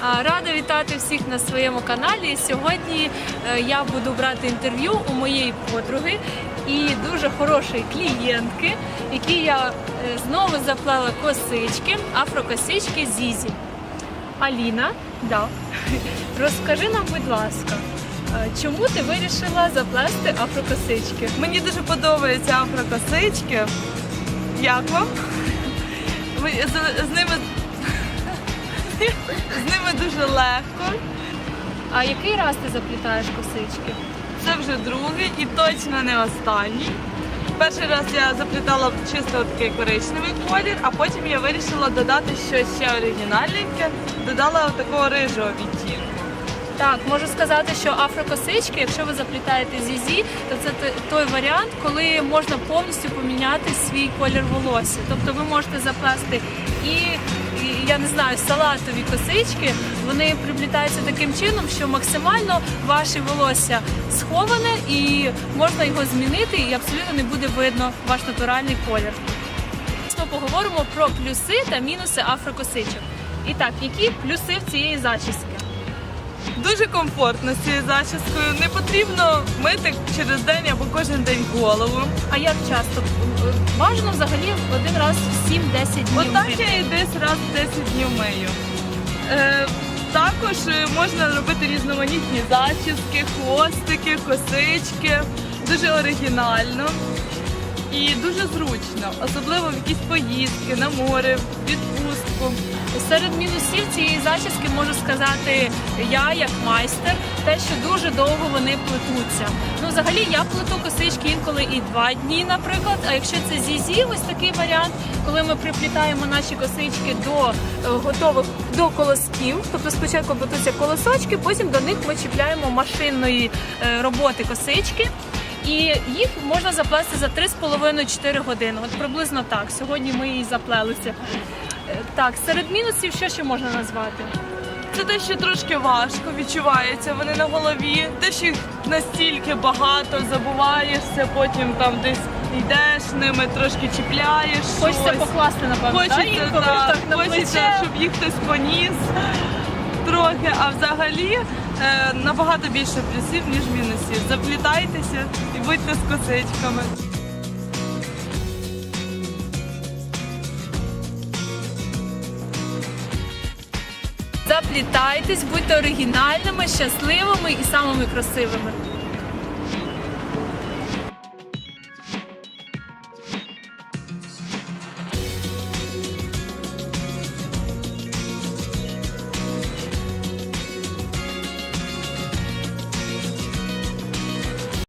Рада вітати всіх на своєму каналі. Сьогодні е, я буду брати інтерв'ю у моєї подруги і дуже хорошої клієнтки, якій я е, знову заплела косички, афрокосички Зізі. Аліна, да. розкажи нам, будь ласка, е, чому ти вирішила заплести афрокосички? Мені дуже подобаються афрокосички. Як вам? З ними з ними дуже легко. А який раз ти заплітаєш косички? Це вже другий і точно не останній. Перший раз я заплітала чисто такий коричневий колір, а потім я вирішила додати щось ще оригінальненьке, додала такого рижого відтінку. Так, можу сказати, що афрокосички, якщо ви заплітаєте зізі, то це той варіант, коли можна повністю поміняти свій колір волосся. Тобто ви можете заплести і, я не знаю, салатові косички, вони приплітаються таким чином, що максимально ваше волосся сховане і можна його змінити, і абсолютно не буде видно ваш натуральний колір. Ми поговоримо про плюси та мінуси афрокосичок. І так, які плюси в цієї зачіски? Дуже комфортно з цією зачіскою. Не потрібно мити через день або кожен день голову. А як часто? Бажано взагалі один раз в 7-10 днів. Отак мити. я і десь раз в 10 днів мию. Е, також е, можна робити різноманітні зачіски, хвостики, косички. Дуже оригінально і дуже зручно, особливо в якісь поїздки на море, в відпустку. Серед мінусів цієї зачіски можу сказати я як майстер, те, що дуже довго вони плетуться. Ну, взагалі, я плету косички інколи і два дні, наприклад. А якщо це зізі, ось такий варіант, коли ми приплітаємо наші косички до е, готових до колосків, тобто спочатку плетуться колосочки, потім до них ми чіпляємо машинної е, роботи косички. І їх можна заплести за 3,5-4 години. От приблизно так. Сьогодні ми її заплелися. Так, серед мінусів що ще можна назвати? Це те, що трошки важко відчувається вони на голові, те, що їх настільки багато забуваєшся, потім там десь йдеш ними, трошки чіпляєш. Хочеться щось. покласти, напевно, да, Хочеться, інколи да, так на хочеться, плече. щоб їх хтось поніс трохи, а взагалі е, набагато більше плюсів, ніж мінусів. Заплітайтеся і будьте з косичками. Заплітайтесь, будьте оригінальними, щасливими і самими красивими.